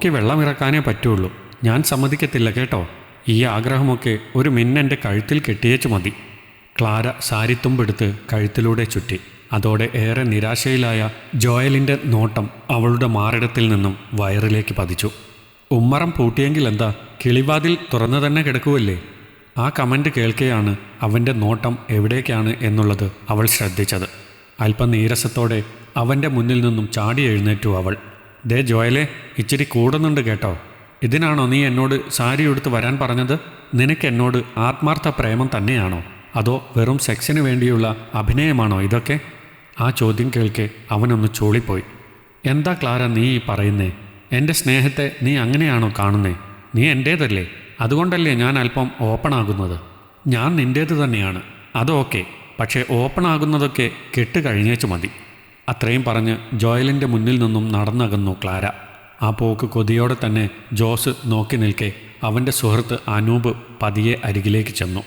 നോക്കി വെള്ളമിറക്കാനേ പറ്റുള്ളൂ. ഞാൻ സമ്മതിക്കത്തില്ല കേട്ടോ. ഈ ആഗ്രഹമൊക്കെ ഒരു മിന്നെന്റെ കഴുത്തിൽ കെട്ടിയേച്ചു മതി. ക്ലാര സാരിത്തുമ്പെടുത്ത് കഴുത്തിലൂടെ ചുറ്റി. അതോടെ ഏറെ നിരാശയിലായ ജോയലിന്റെ നോട്ടം അവളുടെ മാറിടത്തിൽ നിന്നും വയറിലേക്ക് പതിച്ചു. ഉമ്മറം പൂട്ടിയെങ്കിൽ എന്താ? കിളിവാതിൽ തുറന്നു തന്നെ കിടക്കുമല്ലേ ആ കമന്റ് കേൾക്കെയാണ് അവന്റെ നോട്ടം എവിടേക്കാണ് എന്നുള്ളത് അവൾ ശ്രദ്ധിച്ചത്. അല്പം നീരസത്തോടെ അവന്റെ മുന്നിൽ നിന്നും ചാടി എഴുന്നേറ്റു അവൾ. ദേ ജോയലെ ഇച്ചിരി കൂടുന്നുണ്ട് കേട്ടോ. ഇതിനാണോ നീ എന്നോട് സാരി എടുത്ത് വരാൻ പറഞ്ഞത്? നിനക്ക് എന്നോട് ആത്മാർത്ഥ പ്രേമം തന്നെയാണോ? അതോ വെറും സെക്സിന് വേണ്ടിയുള്ള അഭിനയമാണോ ഇതൊക്കെ? ആ ചോദ്യം കേൾക്കെ അവനൊന്ന് ചൂളിപ്പോയി. എന്താ ക്ലാര നീ ഈ പറയുന്നേ? എന്റെ സ്നേഹത്തെ നീ അങ്ങനെയാണോ കാണുന്നേ? നീ എന്റേതല്ലേ അതുകൊണ്ടല്ലേ ഞാൻ അല്പം ഓപ്പൺ ആകുന്നത് ഞാൻ നിന്റേത് തന്നെയാണ്. അതൊക്കെ പക്ഷേ ഓപ്പൺ ആകുന്നതൊക്കെ കെട്ട് കഴിഞ്ഞേച്ചു മതി. അത്രയും പറഞ്ഞ് ജോയലിന്റെ മുന്നിൽ നിന്നും നടന്നകന്നു ക്ലാര. ആ പോക്ക് കൊതിയോടെ തന്നെ ജോസ് നോക്കി നിൽക്കെ അവന്റെ സുഹൃത്ത് അനൂപ് പതിയെ അരികിലേക്ക് ചെന്നു.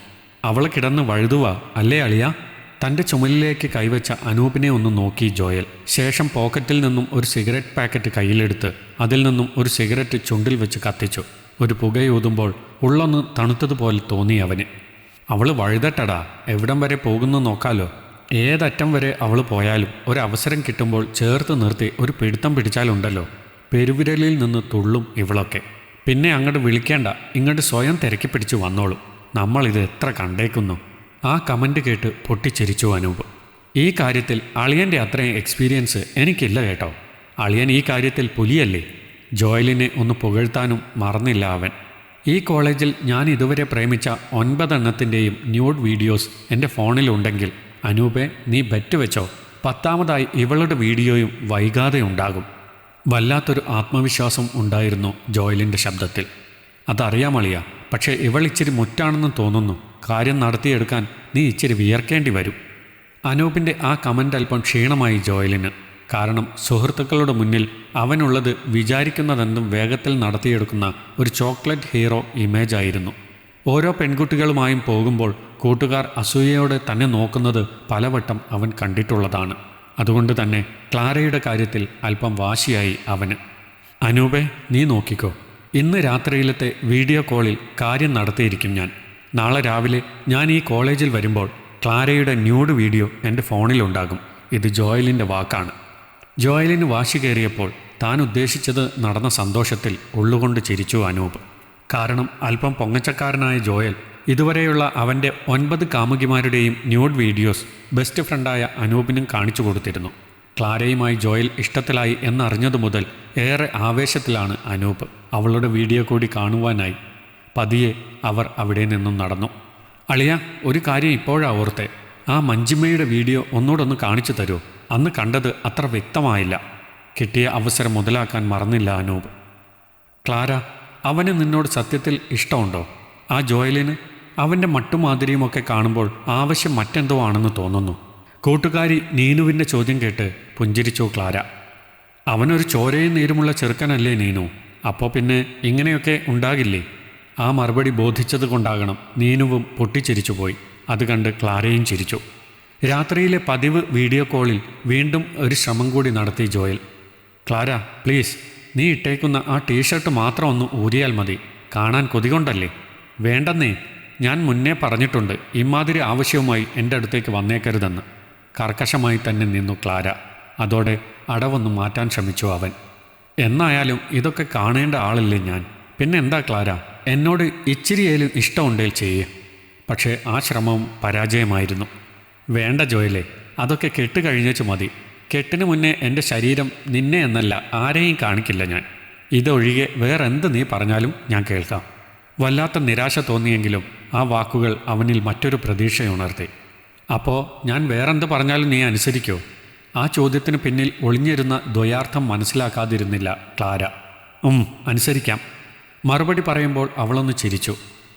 അവൾ കിടന്ന് വഴുതുക അല്ലേ അളിയ? തന്റെ ചുമലിലേക്ക് കൈവച്ച അനൂപിനെ ഒന്ന് നോക്കി ജോയൽ. ശേഷം പോക്കറ്റിൽ നിന്നും ഒരു സിഗരറ്റ് പാക്കറ്റ് കയ്യിലെടുത്ത് അതിൽ നിന്നും ഒരു സിഗരറ്റ് ചുണ്ടിൽ വെച്ച് കത്തിച്ചു. ഒരു പുകയൂതുമ്പോൾ ഉള്ളൊന്ന് തണുത്തതുപോലെ തോന്നി അവന്. അവൾ വഴുതട്ടടാ എവിടം വരെ പോകുന്നു നോക്കാലോ? ഏതറ്റം വരെ അവൾ പോയാലും ഒരവസരം കിട്ടുമ്പോൾ ചേർത്ത് നിർത്തി ഒരു പിടുത്തം പിടിച്ചാലുണ്ടല്ലോ. പെരുവിരലിൽ നിന്ന് തുള്ളും ഇവളൊക്കെ. പിന്നെ അങ്ങോട്ട് വിളിക്കേണ്ട ഇങ്ങോട്ട് സ്വയം തിരക്കി പിടിച്ചു വന്നോളും. നമ്മളിത് എത്ര കണ്ടേക്കുന്നു. ആ കമന്റ് കേട്ട് പൊട്ടിച്ചിരിച്ചു അനൂപ്. ഈ കാര്യത്തിൽ അളിയന്റെ അത്രയും എക്സ്പീരിയൻസ് എനിക്കില്ല കേട്ടോ. അളിയൻ ഈ കാര്യത്തിൽ പുലിയല്ലേ? ജോയലിനെ ഒന്ന് പുകഴ്ത്താനും മറന്നില്ല അവൻ. ഈ കോളേജിൽ ഞാൻ ഇതുവരെ പ്രേമിച്ച ഒൻപതെണ്ണത്തിന്റെയും ന്യൂഡ് വീഡിയോസ് എന്റെ ഫോണിലുണ്ടെങ്കിൽ അനൂപെ നീ ബെറ്റ് വെച്ചോ. പത്താമതായി ഇവളുടെ വീഡിയോയും വൈകാതെ ഉണ്ടാകും. വല്ലാത്തൊരു ആത്മവിശ്വാസം ഉണ്ടായിരുന്നു ജോയലിന്റെ ശബ്ദത്തിൽ. അതറിയാമളിയ പക്ഷേ ഇവൾ ഇച്ചിരി മുറ്റാണെന്ന് തോന്നുന്നു. കാര്യം നടത്തിയെടുക്കാൻ നീ ഇച്ചിരി വിയർക്കേണ്ടി വരും. അനൂപിന്റെ ആ കമന്റ് അല്പം ക്ഷീണമായി ജോയലിന്. കാരണം സുഹൃത്തുക്കളുടെ മുന്നിൽ അവനുള്ളത് വിചാരിക്കുന്നതെന്തും വേഗത്തിൽ നടത്തിയെടുക്കുന്ന ഒരു ചോക്ലേറ്റ് ഹീറോ ഇമേജായിരുന്നു ഓരോ പെൺകുട്ടികളുമായും പോകുമ്പോൾ കൂട്ടുകാർ അസൂയയോടെ തന്നെ നോക്കുന്നത് പലവട്ടം അവൻ കണ്ടിട്ടുള്ളതാണ്. അതുകൊണ്ട് തന്നെ ക്ലാരയുടെ കാര്യത്തിൽ അല്പം വാശിയായി അവന്. അനൂപെ നീ നോക്കിക്കോ. ഇന്ന് രാത്രിയിലത്തെ വീഡിയോ കോളിൽ കാര്യം നടത്തിയിരിക്കും ഞാൻ. നാളെ രാവിലെ ഞാൻ ഈ കോളേജിൽ വരുമ്പോൾ ക്ലാരയുടെ ന്യൂഡ് വീഡിയോ എന്റെ ഫോണിലുണ്ടാകും. ഇത് ജോയലിന്റെ വാക്കാണ്. ജോയലിന് വാശി കയറിയപ്പോൾ താൻ ഉദ്ദേശിച്ചത് നടന്ന സന്തോഷത്തിൽ ഉള്ളുകൊണ്ട് ചിരിച്ചു അനൂപ്. കാരണം അല്പം പൊങ്ങച്ചക്കാരനായ ജോയൽ ഇതുവരെയുള്ള അവന്റെ ഒൻപത് കാമുകിമാരുടെയും ന്യൂഡ് വീഡിയോസ് ബെസ്റ്റ് ഫ്രണ്ടായ അനൂപിനും കാണിച്ചു കൊടുത്തിരുന്നു. ക്ലാരയുമായി ജോയൽ ഇഷ്ടത്തിലായി എന്നറിഞ്ഞതു മുതൽ ഏറെ ആവേശത്തിലാണ് അനൂപ്. അവളുടെ വീഡിയോ കൂടി കാണുവാനായി പതിയെ അവർ അവിടെ നിന്നും നടന്നു. അളിയ ഒരു കാര്യം ഇപ്പോഴാ ഓർത്തെ. ആ മഞ്ജിമയുടെ വീഡിയോ ഒന്നുകൂടെ ഒന്ന് കാണിച്ചു തരൂ. അന്ന് കണ്ടത് അത്ര വ്യക്തമായില്ല. കിട്ടിയ അവസരം മുതലാക്കാൻ മറന്നില്ല അനൂപ്. ക്ലാര അവന് നിന്നോട് സത്യത്തിൽ ഇഷ്ടമുണ്ടോ? ആ ജോയലിന്? അവന്റെ മട്ടുമാതിരിയുമൊക്കെ കാണുമ്പോൾ ആവശ്യം മറ്റെന്തോ ആണെന്ന് തോന്നുന്നു. കൂട്ടുകാരി നീനുവിന്റെ ചോദ്യം കേട്ട് പുഞ്ചിരിച്ചു ക്ലാര അവനൊരു ചോരയും നീരുമുള്ള ചെറുക്കനല്ലേ നീനു? അപ്പോൾ പിന്നെ ഇങ്ങനെയൊക്കെ ഉണ്ടാകില്ലേ? ആ മറുപടി ബോധിച്ചത് കൊണ്ടാകണം നീനുവും പൊട്ടിച്ചിരിച്ചു പോയി അത് കണ്ട് ക്ലാരയും ചിരിച്ചു. രാത്രിയിലെ പതിവ് വീഡിയോ കോളിൽ വീണ്ടും ഒരു ശ്രമം കൂടി നടത്തി ജോയൽ. ക്ലാര പ്ലീസ് നീ ഇട്ടേക്കുന്ന ആ ടീഷർട്ട് മാത്രം ഒന്ന് ഊരിയാൽ മതി. കാണാൻ കൊതികൊണ്ടല്ലേ? വേണ്ടെന്നേ ഞാൻ മുന്നേ പറഞ്ഞിട്ടുണ്ട് ഇമാതിരി ആവശ്യവുമായി എന്റെ അടുത്തേക്ക് വന്നേക്കരുതെന്ന്. കർക്കശമായി തന്നെ നിന്നു ക്ലാര. അതോടെ അടവൊന്ന് മാറ്റാൻ ശ്രമിച്ചു അവൻ. എന്നായാലും ഇതൊക്കെ കാണേണ്ട ആളില്ലേ ഞാൻ? പിന്നെ എന്താ ക്ലാര? എന്നോട് ഇച്ചിരിയേലും ഇഷ്ടമുണ്ടേൽ ചെയ്യേ. പക്ഷേ ആ ശ്രമവും പരാജയമായിരുന്നു. വേണ്ട ജോയലെ അതൊക്കെ കെട്ട് മതി. കെട്ടിന് മുന്നേ എന്റെ ശരീരം നിന്നെ എന്നല്ല ആരെയും കാണിക്കില്ല ഞാൻ. ഇതൊഴികെ വേറെന്ത് നീ പറഞ്ഞാലും ഞാൻ കേൾക്കാം. വല്ലാത്ത നിരാശ തോന്നിയെങ്കിലും ആ വാക്കുകൾ അവനിൽ മറ്റൊരു പ്രതീക്ഷയുണർത്തി അപ്പോൾ ഞാൻ വേറെന്ത് പറഞ്ഞാലും നീ അനുസരിക്കോ? ആ ചോദ്യത്തിന് പിന്നിൽ ഒളിഞ്ഞിരുന്ന ദ്വയാർത്ഥം മനസ്സിലാക്കാതിരുന്നില്ല ക്ലാര. ഉം അനുസരിക്കാം. മറുപടി പറയുമ്പോൾ അവളൊന്ന് ചിരിച്ചു.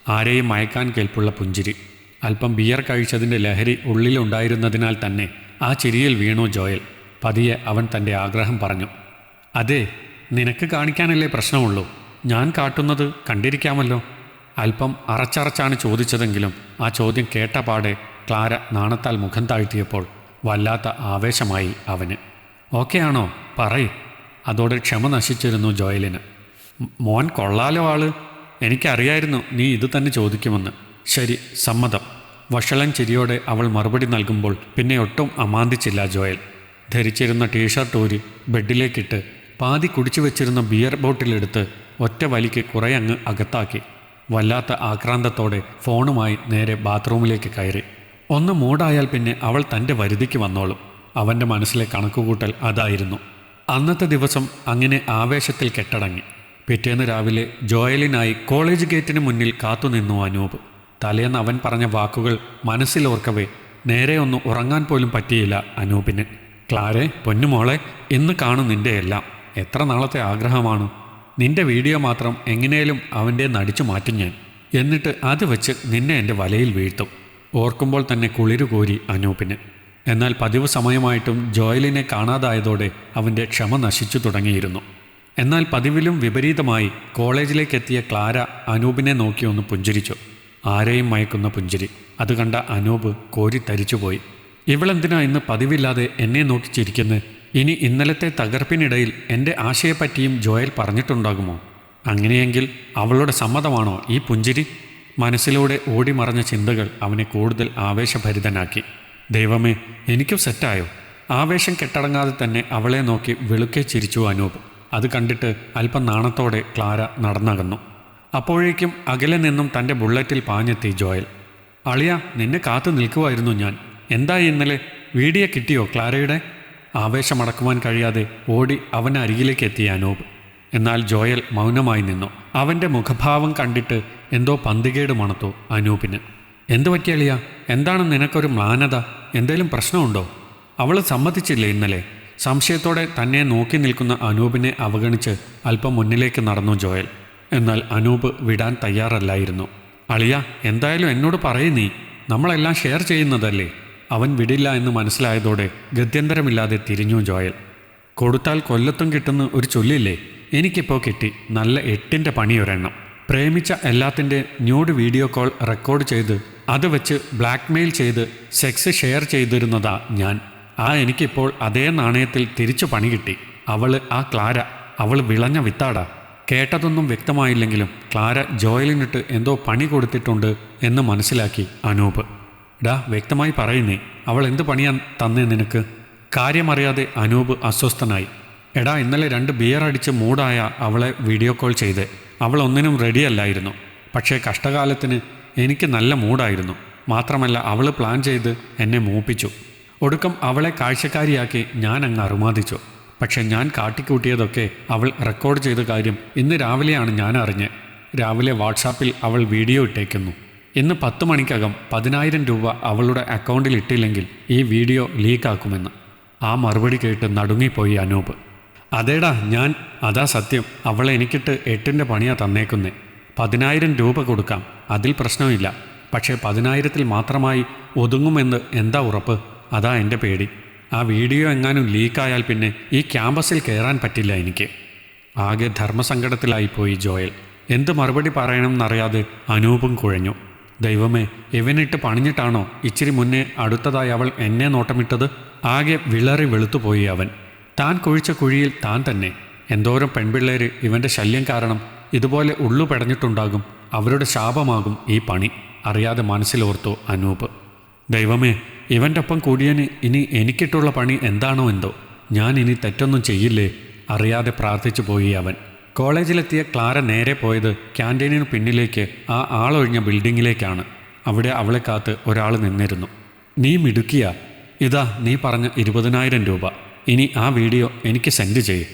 ആരെയും മയക്കാൻ കേൾപ്പുള്ള പുഞ്ചിരി. അല്പം ബിയർ കഴിച്ചതിന്റെ ലഹരി ഉള്ളിലുണ്ടായിരുന്നതിനാൽ തന്നെ ആ ചിരിയിൽ വീണു ജോയൽ. പതിയെ അവൻ തന്റെ ആഗ്രഹം പറഞ്ഞു. അതെ നിനക്ക് കാണിക്കാനല്ലേ പ്രശ്നമുള്ളൂ. ഞാൻ കാട്ടുന്നത് കണ്ടിരിക്കാമല്ലോ. അല്പം അറച്ചറച്ചാണ് ചോദിച്ചതെങ്കിലും ആ ചോദ്യം കേട്ട പാടെ ക്ലാര നാണത്താൽ മുഖം താഴ്ത്തിയപ്പോൾ വല്ലാത്ത ആവേശമായി അവന്. ഓക്കെ ആണോ? പറയ്. അതോടെ ക്ഷമ നശിച്ചിരുന്നു ജോയലിന്. മോൻ കൊള്ളാലോ ആൾ. എനിക്കറിയായിരുന്നു നീ ഇത് തന്നെ ചോദിക്കുമെന്ന്. ശരി സമ്മതം. വഷളൻ ചിരിയോടെ അവൾ മറുപടി നൽകുമ്പോൾ പിന്നെ ഒട്ടും അമാന്തിച്ചില്ല ജോയൽ. ധരിച്ചിരുന്ന ടീഷർട്ട് ഊരി ബെഡിലേക്കിട്ട് പാതി കുടിച്ചു വെച്ചിരുന്ന ബിയർ ബോട്ടിലെടുത്ത് ഒറ്റ വലിക്ക് കുറേ അങ്ങ് അകത്താക്കി. വല്ലാത്ത ആക്രാന്തത്തോടെ ഫോണുമായി നേരെ ബാത്റൂമിലേക്ക് കയറി. ഒന്ന് മൂടായാൽ പിന്നെ അവൾ തന്റെ വരുതിക്ക് വന്നോളും. അവന്റെ മനസ്സിലെ കണക്കുകൂട്ടൽ അതായിരുന്നു. അന്നത്തെ ദിവസം അങ്ങനെ ആവേശത്തിൽ കെട്ടടങ്ങി. പിറ്റേന്ന് രാവിലെ ജോയലിനായി കോളേജ് ഗേറ്റിന് മുന്നിൽ കാത്തുനിന്നു അനൂപ്. തലേന്ന് അവൻ പറഞ്ഞ വാക്കുകൾ മനസ്സിലോർക്കവേ നേരെ ഒന്ന് ഉറങ്ങാൻ പോലും പറ്റിയില്ല അനൂപിന്. ക്ലാരെ പൊന്നുമോളെ ഇന്ന് കാണും നിന്റെ എല്ലാം. എത്ര നാളത്തെ ആഗ്രഹമാണ്. നിന്റെ വീഡിയോ മാത്രം എങ്ങനെയും അവന്റെ നടിച്ചു മാറ്റും ഞാൻ. എന്നിട്ട് അത് വെച്ച് നിന്നെ എന്റെ വലയിൽ വീഴ്ത്തും. ഓർക്കുമ്പോൾ തന്നെ കുളിരു കോരി അനൂപിന്. എന്നാൽ പതിവ് സമയമായിട്ടും ജോയലിനെ കാണാതായതോടെ അവന്റെ ക്ഷമ നശിച്ചു തുടങ്ങിയിരുന്നു. എന്നാൽ പതിവിലും വിപരീതമായി കോളേജിലേക്ക് എത്തിയ ക്ലാര അനൂപിനെ നോക്കി ഒന്ന് പുഞ്ചിരിച്ചു. ആരെയും മയക്കുന്ന പുഞ്ചിരി. അത് കണ്ട അനൂപ് കോരി തരിച്ചുപോയി. ഇവളെന്തിനാ ഇന്ന് പതിവില്ലാതെ എന്നെ നോക്കി ചിരിക്കുന്നത് ഇനി ഇന്നലത്തെ തകർപ്പിനിടയിൽ എന്റെ ആശയെപ്പറ്റിയും ജോയൽ പറഞ്ഞിട്ടുണ്ടാകുമോ? അങ്ങനെയെങ്കിൽ അവളുടെ സമ്മതമാണോ ഈ പുഞ്ചിരി? മനസ്സിലൂടെ ഓടിമറഞ്ഞ ചിന്തകൾ അവനെ കൂടുതൽ ആവേശഭരിതനാക്കി. ദൈവമേ എനിക്കും സെറ്റായോ? ആവേശം കെട്ടടങ്ങാതെ തന്നെ അവളെ നോക്കി വെളുക്കെ ചിരിച്ചു അനൂപ്. അത് കണ്ടിട്ട് അല്പം നാണത്തോടെ ക്ലാര നടന്നകന്നു. അപ്പോഴേക്കും അകലെ നിന്നും തന്റെ ബുള്ളറ്റിൽ പാഞ്ഞെത്തി ജോയൽ. അളിയ നിന്നെ കാത്തു നിൽക്കുമായിരുന്നു ഞാൻ. എന്താ ഇന്നലെ? വീഡിയോ കിട്ടിയോ ക്ലാരയുടെ? ആവേശമടക്കുവാൻ കഴിയാതെ ഓടി അവൻ അരികിലേക്ക് എത്തിയ അനൂപ്. എന്നാൽ ജോയൽ മൗനമായി നിന്നു. അവന്റെ മുഖഭാവം കണ്ടിട്ട് എന്തോ പന്തികേട് മണത്തു അനൂപിന്. എന്തു പറ്റിയളിയ എന്താണ് നിനക്കൊരു മ്ലാനത? എന്തേലും പ്രശ്നമുണ്ടോ? അവൾ സമ്മതിച്ചില്ലേ ഇന്നലെ? സംശയത്തോടെ തന്നെ നോക്കി നിൽക്കുന്ന അനൂപിനെ അവഗണിച്ച് അല്പം മുന്നിലേക്ക് നടന്നു ജോയൽ. എന്നാൽ അനൂപ് വിടാൻ തയ്യാറല്ലായിരുന്നു. അളിയ എന്തായാലും എന്നോട് പറയ് നീ. നമ്മളെല്ലാം ഷെയർ ചെയ്യുന്നതല്ലേ? അവൻ വിടില്ല എന്ന് മനസ്സിലായതോടെ ഗത്യന്തരമില്ലാതെ തിരിഞ്ഞു ജോയൽ. കൊടുത്താൽ കൊല്ലത്തും കിട്ടുന്ന ഒരു ചൊല്ലില്ലേ? എനിക്കിപ്പോൾ കിട്ടി നല്ല എട്ടിന്റെ പണിയൊരെണ്ണം. പ്രേമിച്ച എല്ലാത്തിന്റെ ന്യൂഡ് വീഡിയോ കോൾ റെക്കോർഡ് ചെയ്ത് അത് വെച്ച് ബ്ലാക്ക്മെയിൽ ചെയ്ത് സെക്സ് ഷെയർ ചെയ്തിരുന്നതാ ഞാൻ. ആ എനിക്കിപ്പോൾ അതേ നാണയത്തിൽ തിരിച്ചു പണി കിട്ടി. അവൾ ആ ക്ലാര അവൾ വിളഞ്ഞ വിത്താടാ. കേട്ടതൊന്നും വ്യക്തമായില്ലെങ്കിലും ക്ലാര ജോയലിനിട്ട് എന്തോ പണി കൊടുത്തിട്ടുണ്ട് എന്ന് മനസ്സിലാക്കി അനൂപ്. ഡാ വ്യക്തമായി പറയുന്നേ അവൾ എന്ത് പണിയാൻ തന്നേ നിനക്ക്? കാര്യമറിയാതെ അനൂപ് അസ്വസ്ഥനായി. എടാ ഇന്നലെ രണ്ട് ബിയർ അടിച്ച് മൂടായ അവളെ വീഡിയോ കോൾ ചെയ്ത്. അവൾ ഒന്നിനും റെഡിയല്ലായിരുന്നു പക്ഷേ കഷ്ടകാലത്തിന് എനിക്ക് നല്ല മൂടായിരുന്നു മാത്രമല്ല അവൾ പ്ലാൻ ചെയ്ത് എന്നെ മൂപ്പിച്ചു. ഒടുക്കം അവളെ കാഴ്ചക്കാരിയാക്കി ഞാൻ അങ്ങ് അറുമാദിച്ചു പക്ഷെ ഞാൻ കാട്ടിക്കൂട്ടിയതൊക്കെ അവൾ റെക്കോർഡ് ചെയ്ത കാര്യം ഇന്ന് രാവിലെയാണ് ഞാൻ അറിഞ്ഞ്. രാവിലെ വാട്സാപ്പിൽ അവൾ വീഡിയോ ഇട്ടേക്കുന്നു. ഇന്ന് പത്ത് മണിക്കകം പതിനായിരം രൂപ അവളുടെ അക്കൗണ്ടിൽ ഇട്ടില്ലെങ്കിൽ ഈ വീഡിയോ ലീക്കാക്കുമെന്ന് ആ മറുപടി കേട്ട് നടുങ്ങിപ്പോയി അനൂപ്. അതേടാ ഞാൻ അതാ സത്യം. അവളെ എനിക്കിട്ട് എട്ടിന്റെ പണിയാ തന്നേക്കുന്നേ. പതിനായിരം രൂപ കൊടുക്കാം അതിൽ പ്രശ്നമില്ല. പക്ഷേ പതിനായിരത്തിൽ മാത്രമായി ഒതുങ്ങുമെന്ന് എന്താ ഉറപ്പ്? അതാ എന്റെ പേടി. ആ വീഡിയോ എങ്ങാനും ലീക്കായാൽ പിന്നെ ഈ ക്യാമ്പസിൽ കയറാൻ പറ്റില്ല എനിക്ക്. ആകെ ധർമ്മസങ്കടത്തിലായിപ്പോയി ജോയൽ. എന്ത് മറുപടി പറയണമെന്നറിയാതെ അനൂപും കുഴഞ്ഞു. ദൈവമേ ഇവനിട്ട് പണിഞ്ഞിട്ടാണോ ഇച്ചിരി മുന്നേ അടുത്തതായി അവൾ എന്നെ നോട്ടമിട്ടത്? ആകെ വിളറി വെളുത്തുപോയി അവൻ. താൻ കുഴിച്ച കുഴിയിൽ താൻ തന്നെ. എന്തോരം പെൺപിള്ളേര് ഇവന്റെ ശല്യം കാരണം ഇതുപോലെ ഉള്ളു പെടഞ്ഞിട്ടുണ്ടാകും. അവരുടെ ശാപമാകും ഈ പണി. അറിയാതെ മനസ്സിലോർത്തു അനൂപ്. ദൈവമേ ഇവന്റെ ഒപ്പം കൂടിയന് ഇനി എനിക്കിട്ടുള്ള പണി എന്താണോ എന്തോ? ഞാൻ ഇനി തെറ്റൊന്നും ചെയ്യില്ലേ? അറിയാതെ പ്രാർത്ഥിച്ചു പോയി അവൻ. കോളേജിലെത്തിയ ക്ലാര നേരെ പോയത് ക്യാന്റീനിന് പിന്നിലേക്ക് ആ ആളൊഴിഞ്ഞ ബിൽഡിങ്ങിലേക്കാണ്. അവിടെ അവളെ കാത്ത് ഒരാൾ നിന്നിരുന്നു. നീ മിടുക്കിയ. ഇതാ നീ പറഞ്ഞ ഇരുപതിനായിരം രൂപ. ഇനി ആ വീഡിയോ എനിക്ക് സെൻഡ് ചെയ്യ്.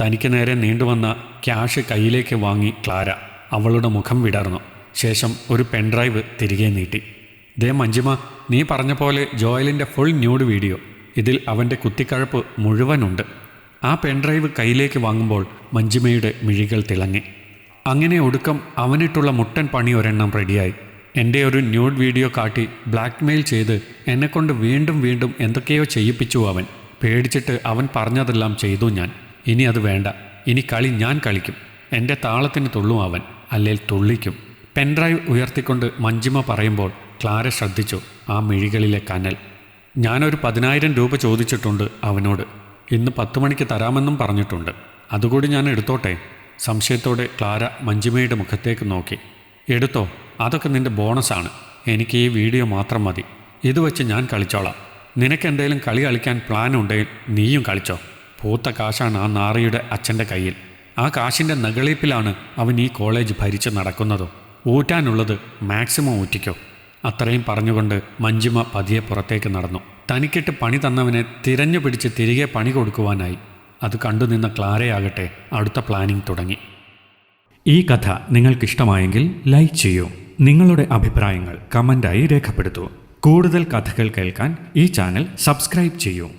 തനിക്ക് നേരെ നീണ്ടുവന്ന ക്യാഷ് കയ്യിലേക്ക് വാങ്ങി ക്ലാര അവളുടെ മുഖം വിടർന്നു. ശേഷം ഒരു പെൻഡ്രൈവ് തിരികെ നീട്ടി. ദേ മഞ്ജിമ നീ പറഞ്ഞ പോലെ ജോയലിന്റെ ഫുൾ ന്യൂഡ് വീഡിയോ. ഇതിൽ അവന്റെ കുത്തിക്കഴപ്പ് മുഴുവനുണ്ട്. ആ പെൻഡ്രൈവ് കയ്യിലേക്ക് വാങ്ങുമ്പോൾ മഞ്ജിമയുടെ മിഴികൾ തിളങ്ങി. അങ്ങനെ ഒടുക്കം അവനിട്ടുള്ള മുട്ടൻ പണി ഒരെണ്ണം റെഡിയായി. എന്റെ ഒരു ന്യൂഡ് വീഡിയോ കാട്ടി ബ്ലാക്ക്മെയിൽ ചെയ്ത് എന്നെക്കൊണ്ട് വീണ്ടും വീണ്ടും എന്തൊക്കെയോ ചെയ്യിപ്പിച്ചു അവൻ. പേടിച്ചിട്ട് അവൻ പറഞ്ഞതെല്ലാം ചെയ്തു ഞാൻ. ഇനി അത് വേണ്ട. ഇനി കളി ഞാൻ കളിക്കും. എന്റെ താളത്തിന് തുള്ളും അവൻ അല്ലേൽ തുള്ളിക്കും. പെൻഡ്രൈവ് ഉയർത്തിക്കൊണ്ട് മഞ്ജിമ പറയുമ്പോൾ ക്ലാര ശ്രദ്ധിച്ചു ആ മിഴികളിലെ കനൽ. ഞാനൊരു പതിനായിരം രൂപ ചോദിച്ചിട്ടുണ്ട് അവനോട്. ഇന്ന് പത്ത് മണിക്ക് തരാമെന്നും പറഞ്ഞിട്ടുണ്ട്. അതുകൂടി ഞാൻ എടുത്തോട്ടെ? സംശയത്തോടെ ക്ലാര മഞ്ജിമയുടെ മുഖത്തേക്ക് നോക്കി. എടുത്തോ? അതൊക്കെ നിന്റെ ബോണസാണ്. എനിക്ക് ഈ വീഡിയോ മാത്രം മതി. ഇത് വെച്ച് ഞാൻ കളിച്ചോളാം. നിനക്ക് എന്തെങ്കിലും കളി കളിക്കാൻ പ്ലാൻ ഉണ്ടെങ്കിൽ നീയും കളിച്ചോ. പൂത്ത കാശാണ് ആ നാറിയുടെ അച്ഛന്റെ കയ്യിൽ. ആ കാശിന്റെ നകളിപ്പിലാണ് അവൻ ഈ കോളേജ് ഭരിച്ച് നടക്കുന്നത്. ഊറ്റാനുള്ളത് മാക്സിമം ഊറ്റിക്കോ. അത്രയും പറഞ്ഞുകൊണ്ട് മഞ്ജിമ പതിയെ പുറത്തേക്ക് നടന്നു. തനിക്കിട്ട് പണി തന്നവനെ തിരഞ്ഞു പിടിച്ച് തിരികെ പണി കൊടുക്കുവാനായി. അത് കണ്ടുനിന്ന ക്ലാരയാകട്ടെ അടുത്ത പ്ലാനിംഗ് തുടങ്ങി. ഈ കഥ നിങ്ങൾക്കിഷ്ടമായെങ്കിൽ ലൈക്ക് ചെയ്യൂ. നിങ്ങളുടെ അഭിപ്രായങ്ങൾ കമന്റായി രേഖപ്പെടുത്തൂ. കൂടുതൽ കഥകൾ കേൾക്കാൻ ഈ ചാനൽ സബ്സ്ക്രൈബ് ചെയ്യൂ.